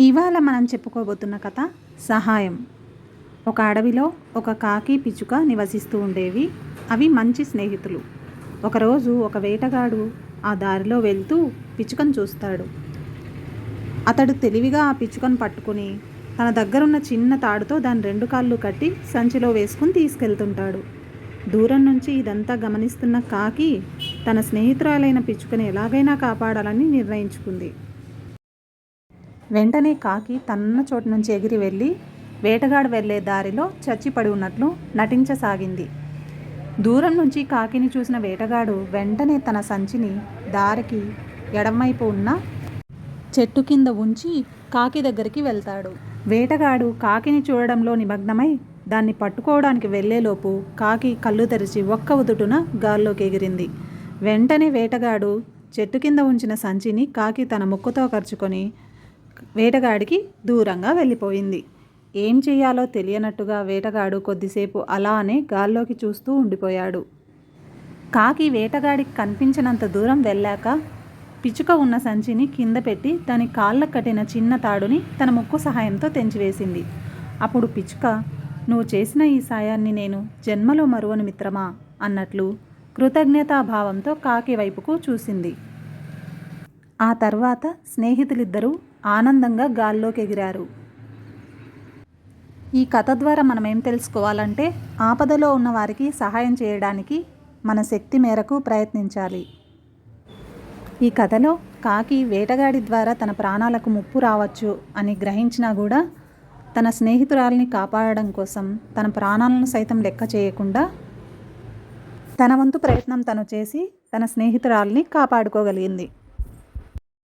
ఇవాళ మనం చెప్పుకోబోతున్న కథ సహాయం. ఒక అడవిలో ఒక కాకి పిచ్చుక నివసిస్తూ ఉండేవి. అవి మంచి స్నేహితులు. ఒకరోజు ఒక వేటగాడు ఆ దారిలో వెళ్తూ పిచ్చుకను చూస్తాడు. అతడు తెలివిగా ఆ పిచ్చుకను పట్టుకుని తన దగ్గరున్న చిన్న తాడుతో దాని రెండు కాళ్ళు కట్టి సంచిలో వేసుకుని తీసుకెళ్తుంటాడు. దూరం నుంచి ఇదంతా గమనిస్తున్న కాకి తన స్నేహితురాలైన పిచ్చుకని ఎలాగైనా కాపాడాలని నిర్ణయించుకుంది. వెంటనే కాకి తన్న చోటు నుంచి ఎగిరి వెళ్ళి వేటగాడు వెళ్ళే దారిలో చచ్చిపడి ఉన్నట్లు నటించసాగింది. దూరం నుంచి కాకిని చూసిన వేటగాడు వెంటనే తన సంచిని దారికి ఎడమవైపు ఉన్న చెట్టు కింద ఉంచి కాకి దగ్గరికి వెళ్తాడు. వేటగాడు కాకిని చూడడంలో నిమగ్నమై దాన్ని పట్టుకోవడానికి వెళ్ళేలోపు కాకి కళ్ళు తెరిచి ఒక్క ఉదుటున గాల్లోకి ఎగిరింది. వెంటనే వేటగాడు చెట్టు కింద ఉంచిన సంచిని కాకి తన ముక్కుతో ఖర్చుకొని వేటగాడికి దూరంగా వెళ్ళిపోయింది. ఏం చేయాలో తెలియనట్టుగా వేటగాడు కొద్దిసేపు అలానే గాల్లోకి చూస్తూ ఉండిపోయాడు. కాకి వేటగాడికి కనిపించినంత దూరం వెళ్ళాక పిచ్చుక ఉన్న సంచిని కింద పెట్టి దాని కాళ్ళ కట్టిన చిన్న తాడుని తన ముక్కు సహాయంతో తెంచివేసింది. అప్పుడు పిచ్చుక నువ్వు చేసిన ఈ సాయాన్ని నేను జన్మలో మరువను మిత్రమా? అన్నట్లు కృతజ్ఞతాభావంతో కాకి వైపుకు చూసింది. ఆ తర్వాత స్నేహితులిద్దరూ ఆనందంగా గాల్లోకి ఎగిరారు ఈ కథ ద్వారా మనం ఏం తెలుసుకోవాలంటే ఆపదలో ఉన్న వారికి సహాయం చేయడానికి మన శక్తి మేరకు ప్రయత్నించాలి. ఈ కథలో కాకి వేటగాడి ద్వారా తన ప్రాణాలకు ముప్పు రావచ్చు అని గ్రహించినా కూడా తన స్నేహితురాల్ని కాపాడడం కోసం తన ప్రాణాలను సైతం లెక్క చేయకుండా తన వంతు ప్రయత్నం తను చేసి తన స్నేహితురాల్ని కాపాడుకోగలిగింది.